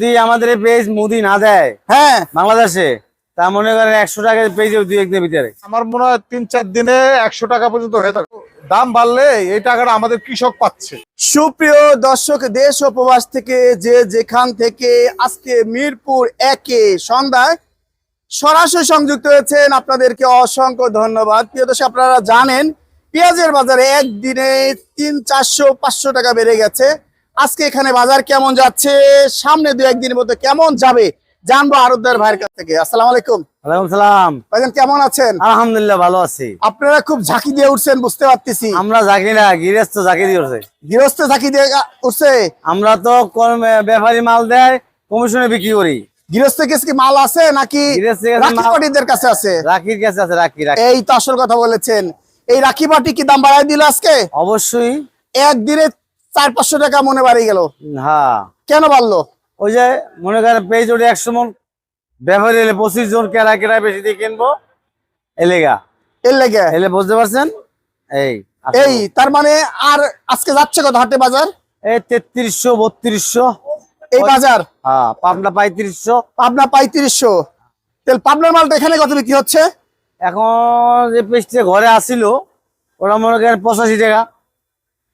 যদি আমাদের পেজ মুদি না দেয় হ্যাঁ। বাংলাদেশে তা মনে করেন একশো টাকা পেজ দুই একদিনের ভিতরে। আমার মনে হয় তিন চার দিনে একশো টাকা পর্যন্ত হয়ে থাকে দাম বাড়লে এই টাকাটা আমাদের কৃষক পাচ্ছে। সুপ্রিয় দর্শক দেশ ও প্রবাস থেকে যে যেখান থেকে আজকে মিরপুর একে সন্ধ্যায় সরাসরি সংযুক্ত হয়েছেন আপনাদেরকে অসংখ্য ধন্যবাদ। প্রিয় দর্শক আপনারা জানেন পেঁয়াজের বাজারে একদিনে তিন চারশো পাঁচশো টাকা বেড়ে গেছে। আজকে এখানে বাজার কেমন যাচ্ছে? সামনে দু একদিনের মধ্যে কেমন যাবে? জানব আরবদার ভাইয়ের কাছ থেকে। আসসালামু আলাইকুম। ওয়ালাইকুম সালাম। ভাইজান কেমন আছেন? আলহামদুলিল্লাহ ভালো আছি। আপনারা খুব ঝাঁকি দিয়ে উঠছেন বুঝতে পারতেছি। আমরা জাকি না গৃহস্থ জাকি দিয়েছে গৃহস্থ ঝাঁকি দিয়ে উঠছে? আমরা তো ব্যাপারী মাল দেয় কমিশনে বিক্রি করি। মাল আছে নাকি কাছে আছে? রাখির কাছে আছে এই তো আসল কথা বলেছেন। এই রাখি কি দাম দিল আজকে? অবশ্যই। একদিনে চার পাঁচশো টাকা মনে বাড়ি গেল। হ্যাঁ কেন বাড়লো? ওই যে মনে করেন পেজ ওটা একশো মন ব্যাপারী এলে পঁচিশ জন কেরা কেরা বেশি দিয়ে কিনবো। এলেগা এর লেগে? এলে বুঝতে পারছেন? এই এই তার মানে আর আজকে যাচ্ছে কত হাটে বাজার? এই তেত্রিশশো বত্রিশশো। এই বাজার? হ্যাঁ পাবনা পঁয়ত্রিশশো। পাবনা পঁয়ত্রিশশো। তেল পাবনার মালটা এখানে কত বিক্রি হচ্ছে? এখন যে পেস্টে ঘরে আসিল ওরা মনে করেন পঁচাশি টাকা।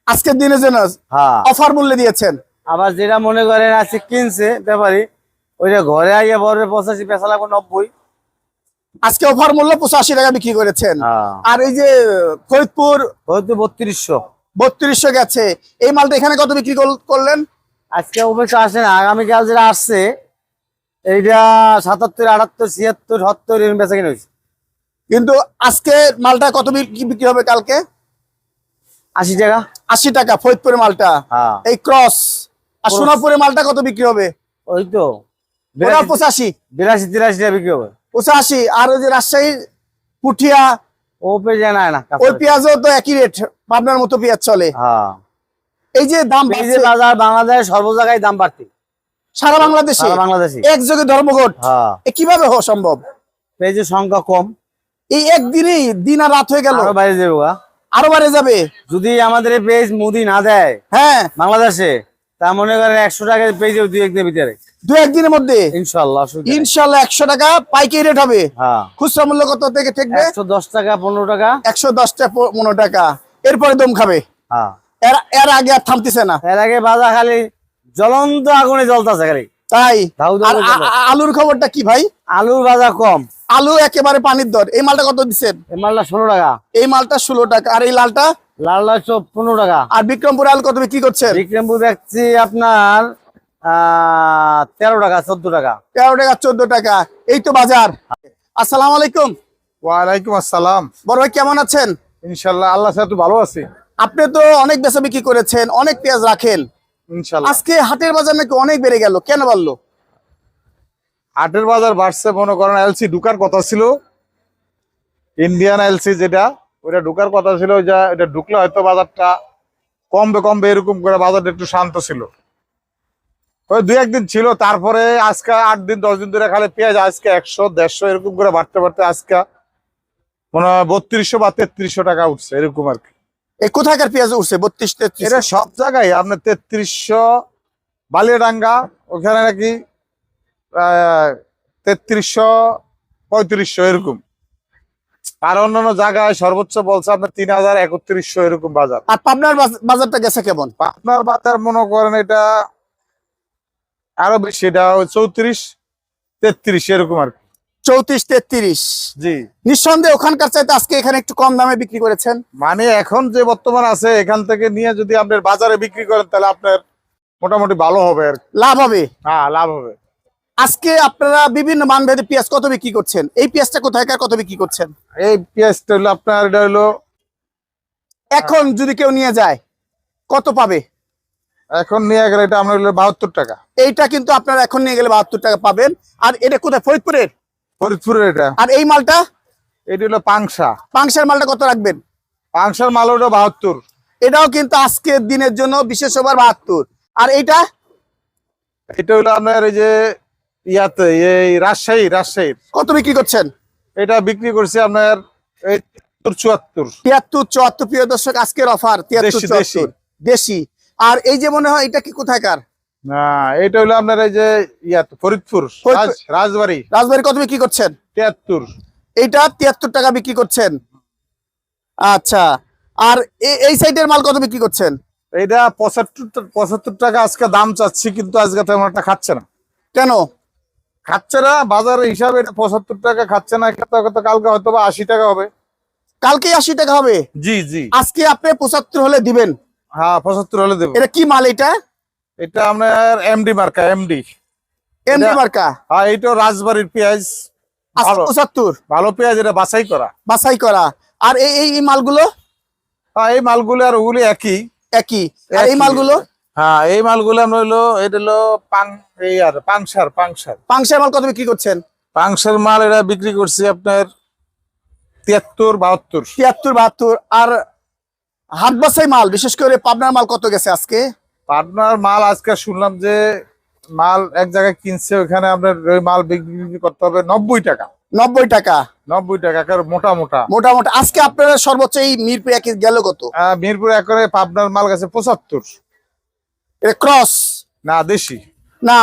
আজকের দিনের জন্য হ্যাঁ। অফার মূল্যে দিয়েছেন। আবার যেটা মনে করেন আছে কিনছে ব্যাপারী ওইটা ঘরে আইয়া বড় পঁচাশি পেশা লাগবে নব্বই। আজকে অফার মূল্য পঁচাশি টাকা বিক্রি করেছেন। হ্যাঁ। আর এই যে ফরিদপুর বত্রিশশো। বত্রিশশো গেছে। এই মালটা এখানে কত বিক্রি করল- করলেন? আজকে অবশ্য আসে না আগামীকাল যেটা আসছে এইটা সাতাত্তর আটাত্তর ছিয়াত্তর সত্তর এরকম বেচা কিনে কিন্তু আজকে মালটা কত বিক্রি বিক্রি হবে কালকে? আশি টাকা? আশি টাকা ফরিদপুরের মালটা। হ্যাঁ। এই ক্রস আর। সোনাপুরের মালটা কত বিক্রি হবে? ওই তো। পঁচাশি। বিরাশি তিরাশি টাকা বিক্রি হবে। পঁচাশি। আর ওই যে রাজশাহী পুঠিয়া ও পেয়ে নাই না ওই পেঁয়াজও তো একই রেট পাবনার মতো পেঁয়াজ চলে। হ্যাঁ। এই যে দাম বাজার বাংলাদেশ সর্ব জায়গায় দাম বাড়তি সারা বাংলাদেশে? বাংলাদেশে। একযোগে ধর্মঘট। হ্যাঁ। এ কীভাবে হওয়া সম্ভব? পেঁয়াজের সংখ্যা কম। এই একদিনেই দিন আর রাত হয়ে গেল। আরও বাইরে যাব। আরও বাড়ে যাবে। যদি আমাদের এই পেজ মুদি না দেয় হ্যাঁ। বাংলাদেশে তা মনে করেন একশো টাকা পেজ দুই একদিনের ভিতরে। দু একদিনের মধ্যে। ইনশাল্লাহ ইনশাল্লাহ একশো টাকা পাইকারি রেট হবে। হ্যাঁ। খুচরা মূল্য কত থেকে থাকবে একশো দশ টাকা পনেরো টাকা। একশো দশটা পনেরো টাকা। এরপরে দম খাবে। হ্যাঁ। এর আগে আর থামতেছে না। এর আগে বাজার খালি জ্বলন্ত আগুনে জ্বলতেছে খালি। তাই? আলুর খবরটা কি ভাই? আলুর বাজার কম। আলু একেবারে পানির দর। এই মালটা কত দিচ্ছেন? এই মালটা ষোলো টাকা। এই মালটা ষোলো টাকা। আর এই লালটা? লাল লাল চপ পনেরো টাকা। আর বিক্রমপুর আলু কত বিক্রি করছেন? বিক্রমপুর দেখছি আপনার তেরো টাকা চোদ্দ টাকা। তেরো টাকা চোদ্দ টাকা। এই তো বাজার। আসসালামু আলাইকুম। ওয়ালাইকুম আসসালাম। বড় ভাই কেমন আছেন? ইনশাল্লাহ আল্লাহ সাথে ভালো আছি। আপনি তো অনেক বেচা বিক্রি করেছেন অনেক পেঁয়াজ রাখেন। ইনশাল্লাহ। আজকে হাটের বাজার নাকি অনেক বেড়ে গেল। কেন বাড়লো? হাটের বাজার বাড়ছে মনে করেন এলসি ঢুকার কথা ছিল। ইন্ডিয়ান এলসি যেটা ওইটা ঢুকার কথা ছিল যা এটা ঢুকলে হয়তো বাজারটা কমবে কমবে এরকম করে বাজারটা একটু শান্ত ছিল। ওই দুই একদিন ছিল তারপরে আজকে আট দিন দশ দিন ধরে খালি পেঁয়াজ আজকে একশো দেড়শো এরকম করে বাড়তে বাড়তে আজকে মনে হয় বত্রিশশো বা তেত্রিশশো টাকা উঠছে এরকম আর কি। কোথাকার পেঁয়াজ উঠছে? বত্রিশ তেত্রিশ? এটা সব জায়গায় আপনার তেত্রিশশো বালিয়াডাঙ্গা ওখানে নাকি তেত্রিশশো পঁয়ত্রিশশো এরকম। আর অন্যান্য জায়গায় সর্বোচ্চ বলছে আপনার তিন হাজার একত্রিশশো এরকম বাজার। আর পাবনার বাজারটা গেছে কেমন? আপনার বাজার মনে করেন এটা আরও বেশি এটা ওই চৌত্রিশ তেত্রিশ এরকম আর কি। চৌত্রিশ তেত্রিশ। জি। নিঃসন্দেহে ওখানকার চাইতে আজকে এখানে একটু কম দামে বিক্রি করেছেন? মানে এখন যে বর্তমান আছে এখান থেকে নিয়ে যদি আপনার বাজারে বিক্রি করেন তাহলে আপনার মোটামুটি ভালো হবে আর কি। লাভ হবে? হ্যাঁ লাভ হবে। আজকে আপনারা বিভিন্ন মানভেদে পেঁয়াজ কত বিক্রি করছেন? এই পেঁয়াজটা কোথায়কার কত বিক্রি করছেন? এই পেঁয়াজটা হলো আপনার এটা হলো এখন যদি কেউ নিয়ে যায় কত পাবে? এখন নিয়ে গেলে এটা আমরা হলো বাহাত্তর টাকা। এইটা কিন্তু আপনারা এখন নিয়ে গেলে বাহাত্তর টাকা পাবেন। আর এটা কোথায়? ফরিদপুরের? ফরিদপুরের এটা। আর এই মালটা? এটা হলো পাংশা। পাংশার মালটা কত রাখবেন? পাংশার মাল হলো বাহাত্তর। এটাও কিন্তু আজকের দিনের জন্য বিশেষ ওভার বাহাত্তর। আর এইটা? এটা হলো আপনার এই যে ইয়াতে এই রাজশাহী রাজশাহীর কত বিক্রি করছেন? এটা বিক্রি করছে আপনার চুয়াত্তর। তিয়াত্তর চুয়াত্তর প্রিয় দর্শক আজকের অফার তিয়াত্তর দেশি, চুয়াত্তর। দেশি। আর এই যে মনে হয় এটা কি কোথাকার না এটা হলো আপনার এই যে ইয়া ফরিদপুর। রাজবাড়ি। রাজবাড়ি কত বিক্রি করছেন? তিয়াত্তর। এইটা তিয়াত্তর টাকা বিক্রি করছেন। আচ্ছা। আর এই সাইডের মাল কত বিক্রি করছেন? এইটা পঁচাত্তর পঁচাত্তর টাকা আজকে দাম চাচ্ছি কিন্তু আজকে তেমন একটা খাচ্ছে না। কেন? খাচ্ছে না বাজার হিসাবে পঁচাত্তর টাকা খাচ্ছে না কালকে হয়তো বা আশি টাকা হবে। কালকে আশি টাকা হবে? জি জি। আজকে আপনি পঁচাত্তর হলে দিবেন? হ্যাঁ পঁচাত্তর হলে দেবো। এটা কি মাল এটা? এটা আপনার এমডি মার্কা এমডি এমডি মার্কা? হ্যাঁ এইটা রাজবাড়ির পেঁয়াজ। ভালো। পঁচাত্তর। ভালো পেঁয়াজ এটা বাছাই করা। বাছাই করা। আর এই এই এই মালগুলো? হ্যাঁ এই মালগুলো আর ওগুলি একই। একই। আর এই মালগুলো? হ্যাঁ এই মালগুলো আমরা হলো এটা হলো পাং এই আর পাংসার পাংসার। পাংশার মাল কত বিক্রি করছেন? পাংসার মাল এটা বিক্রি করছি আপনার তিয়াত্তর বাহাত্তর। তিয়াত্তর বাহাত্তর। আর হাট বাছাই মাল বিশেষ করে পাবনার মাল কত গেছে আজকে? পাবনার মাল আজকে শুনলাম যে মাল এক জায়গায় কিনছে ওখানে আপনার ওই মাল বিক্রি করতে হবে নব্বই টাকা। নব্বই টাকা? নব্বই টাকা একেবারে মোটা মোটা। মোটামুটি। আজকে আপনারা সর্বোচ্চ এই মিরপুর একে গেল কত? মিরপুর একরে পাবনার মাল গেছে পঁচাত্তর। এটা ক্রস না দেশি। না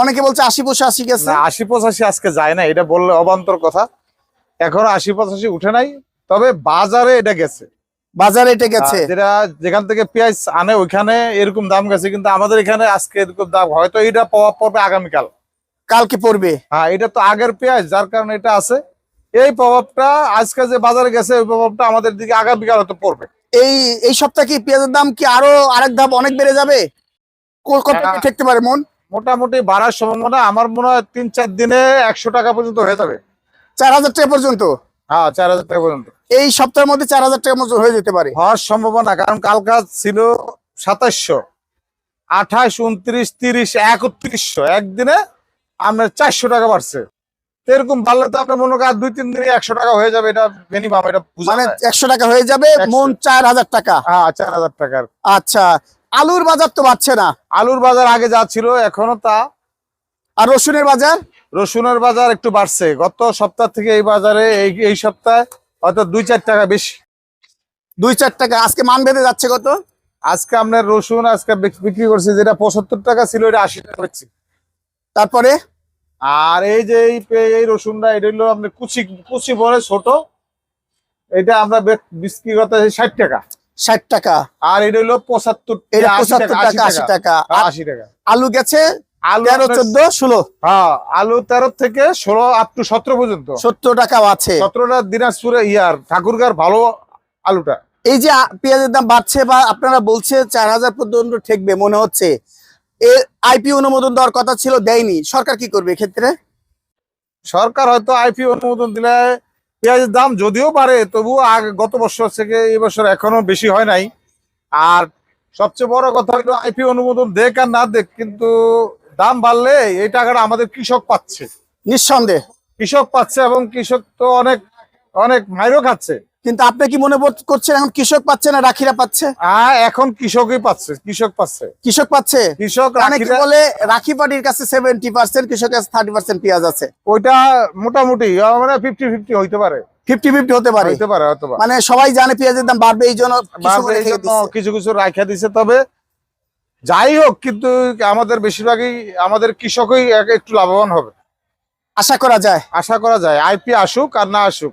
অনেকে বলছে আশি আশি গেছে। আশি পঁচাশি আজকে যায় না এটা বললে অবান্তর কথা। এখনও আশি পঁচাশি উঠে নাই তবে বাজারে এটা গেছে। বাজারে এটা গেছে। যেটা যেখান থেকে পেঁয়াজ আনে ওইখানে এরকম দাম গেছে কিন্তু আমাদের এখানে আজকে এরকম দাম হয়তো এটা প্রভাব পড়বে আগামীকাল। কালকে পড়বে। হ্যাঁ এটা তো আগের পেঁয়াজ যার কারণে এটা আছে। এই প্রভাবটা আজকে যে বাজারে গেছে ওই প্রভাবটা আমাদের দিকে আগামীকাল হয়তো পড়বে। এই এই সপ্তাহে কি পেঁয়াজের দাম কি আরও আরেক ধাপ অনেক বেড়ে যাবে? কত হ্যাঁ। ঠেকতে পারে মন? মোটামুটি বাড়ার সম্ভাবনা আমার মনে হয় তিন চার দিনে একশো টাকা পর্যন্ত হয়ে যাবে। চার হাজার টাকা পর্যন্ত? হ্যাঁ চার হাজার টাকা পর্যন্ত। এই সপ্তাহের মধ্যে চার হাজার টাকা মতো হয়ে যেতে পারে। হওয়ার সম্ভাবনা কারণ কালকা ছিল সাতাশশো আঠাশ উনত্রিশ তিরিশ একত্রিশশো। একদিনে আপনার চারশো টাকা বাড়ছে। এরকম বাড়লে তো আপনার মনে করেন দুই তিন দিনে একশো টাকা হয়ে যাবে এটা মিনিমাম এটা মানে একশো টাকা হয়ে যাবে মন চার হাজার টাকা। হ্যাঁ চার হাজার টাকার। আচ্ছা আলুর বাজার তো বাড়ছে না। আলুর বাজার আগে যা ছিল এখনও তা। আর রসুনের বাজার? রসুনের বাজার একটু বাড়ছে। গত সপ্তাহ থেকে এই বাজারে এই এই সপ্তাহে হয়তো দুই চার টাকা বেশি। দুই চার টাকা। আজকে মান বেঁধে যাচ্ছে কত? আজকে আপনার রসুন আজকে বিক- বিক্রি করছে যেটা পঁচাত্তর টাকা ছিল এটা আশি টাকা বেচছি। তারপরে? আর এই যে এই রসুনটা এটা হলো আপনার কুচি কুচি বলে ছোট। এটা আমরা বিক্রি করতে ষাট টাকা। ষাট টাকা। আর এটা হলো পঁচাত্তর এটা পঁচাত্তর টাকা আশি টাকা। আশি টাকা। আলু গেছে আলু তেরো চোদ্দ ষোলো। হ্যাঁ আলু তেরো থেকে ষোলো আপ টু সতেরো পর্যন্ত। সত্তর টাকাও আছে। সতেরোটা দিনাজপুরে ইয়ার ঠাকুরগার ভালো আলুটা। এই যে পেঁয়াজের দাম বাড়ছে বা আপনারা বলছে চার হাজার পর্যন্ত ঠেকবে মনে হচ্ছে। আইপি অনুমোদন দেওয়ার কথা ছিল দেয়নি। সরকার কি করবে এক্ষেত্রে? সরকার হয়তো আইপি অনুমোদন দিলে পেঁয়াজের দাম যদিও বাড়ে তবুও আগে গত বছর থেকে এবছর বছর এখনও বেশি হয় নাই। আর সবচেয়ে বড় কথা হলো আইপি অনুমোদন দেখ আর না দেখ কিন্তু দাম বাড়লে এই টাকাটা আমাদের কৃষক পাচ্ছে। নিঃসন্দেহ। কৃষক পাচ্ছে এবং কৃষক তো অনেক অনেক মাইরও খাচ্ছে। কিন্তু আপনি কি মনে করছেন এখন কৃষক পাচ্ছে না রাখিরা পাচ্ছে? এখন কৃষকই পাচ্ছে কৃষক পাচ্ছে। কৃষক পাচ্ছে? কৃষক অনেকে বলে রাখি পার্টির কাছে সেভেন্টি পার্সেন্ট কৃষকের কাছে থার্টি পার্সেন্ট পেঁয়াজ আছে। ওইটা মোটামুটি মানে ফিফটি ফিফটি হইতে পারে। ফিফটি ফিফটি হতে পারে। হইতে পারে মানে সবাই জানে পেঁয়াজের দাম বাড়বে এই জন্য কিছু। কিছু রাখা দিছে তবে যাই হোক কিন্তু আমাদের বেশিরভাগই আমাদের কৃষকই এক- একটু লাভবান হবে। আশা করা যায়। আশা করা যায় আইপি আসুক আর না আসুক।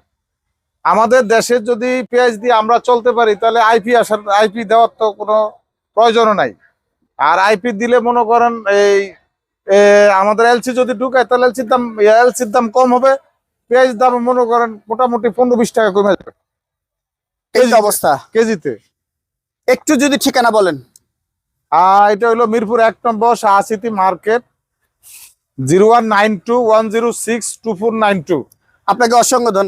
আমাদের দেশে যদি পেঁয়াজ দিয়ে আমরা চলতে পারি তাহলে আইপি আসার আইপি দেওয়ার তো কোনো প্রয়োজনও নাই। আর আইপি দিলে মনে করেন এই আমাদের এলসি যদি ঢুকায় তাহলে এলসির দাম এলসির দাম কম হবে। পেঁয়াজ দাম মনে করেন মোটামুটি পনেরো বিশ টাকা কমে যাবে। এই অবস্থা। কেজিতে। একটু যদি ঠিকানা বলেন। আর এটা হলো মিরপুর এক নম্বর Shah City market zero one nine two one zero six two four nine two. আপনাকে অসংখ্য ধন্যবাদ।